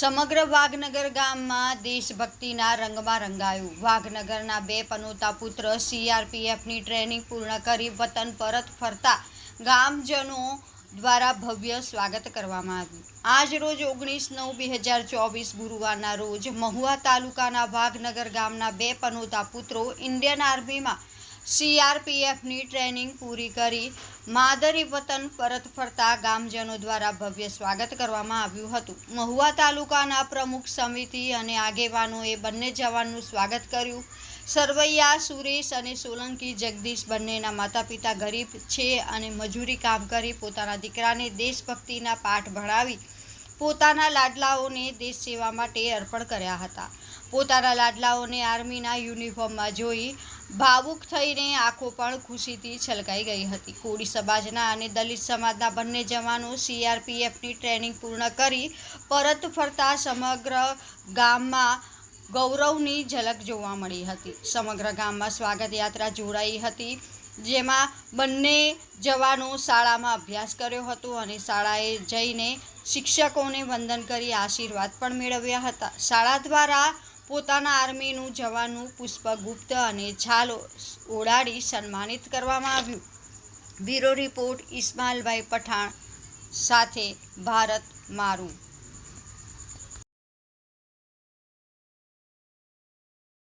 સમગ્ર વાઘનગર ગામમાં દેશભક્તિના રંગમાં રંગાયું. વાઘનગરના બે પનોતા પુત્ર સીઆરપીએફની ટ્રેનિંગ પૂર્ણ કરી વતન પરત ફરતા ગામજનો દ્વારા ભવ્ય સ્વાગત કરવામાં આવ્યું. આજ રોજ ઓગણીસ નવ બે હજાર ચોવીસ ગુરુવારના રોજ મહુવા તાલુકાના વાઘનગર ગામના બે પનોતા પુત્રો ઇન્ડિયન આર્મીમાં સીઆરપીએફની ટ્રેનિંગ પૂરી કરી માદરી વતન પરત ફરતા ગામજનો દ્વારા ભવ્ય સ્વાગત કરવામાં આવ્યું હતું. મહુવા તાલુકાના પ્રમુખ સમિતિ અને આગેવાનોએ બંને જવાનનું સ્વાગત કર્યું. સરવૈયા, સુરેશ અને સોલંકી જગદીશ બંનેના માતા પિતા ગરીબ છે અને મજૂરી કામ કરી પોતાના દીકરાને દેશભક્તિના પાઠ ભણાવી પોતાના લાડલાઓને દેશ સેવા માટે અર્પણ કર્યા હતા. પોતાના લાડલાઓને આર્મીના યુનિફોર્મમાં જોઈ ભાવુક થઈને આંખો પણ ખુશીથી છલકાઈ ગઈ હતી. કોળી સમાજના અને દલિત સમાજના બંને જવાનો સીઆરપીએફની ટ્રેનિંગ પૂર્ણ કરી પરત ફરતા સમગ્ર ગામમાં ગૌરવની ઝલક જોવા મળી હતી. સમગ્ર ગામમાં સ્વાગત યાત્રા જોડાઈ હતી, જેમાં બંને જવાનો શાળામાં અભ્યાસ કર્યો હતો અને શાળાએ જઈને શિક્ષકોને વંદન કરી આશીર્વાદ પણ મેળવ્યા હતા. શાળા દ્વારા પોતાના આર્મીનું જવાનું પુષ્પગુપ્ત અને છાલો ઓડાડી સન્માનિત કરવામાં આવ્યું. બ્યુરો રિપોર્ટ ઇસ્માઇલભાઈ પઠાણ સાથે ભારત મારું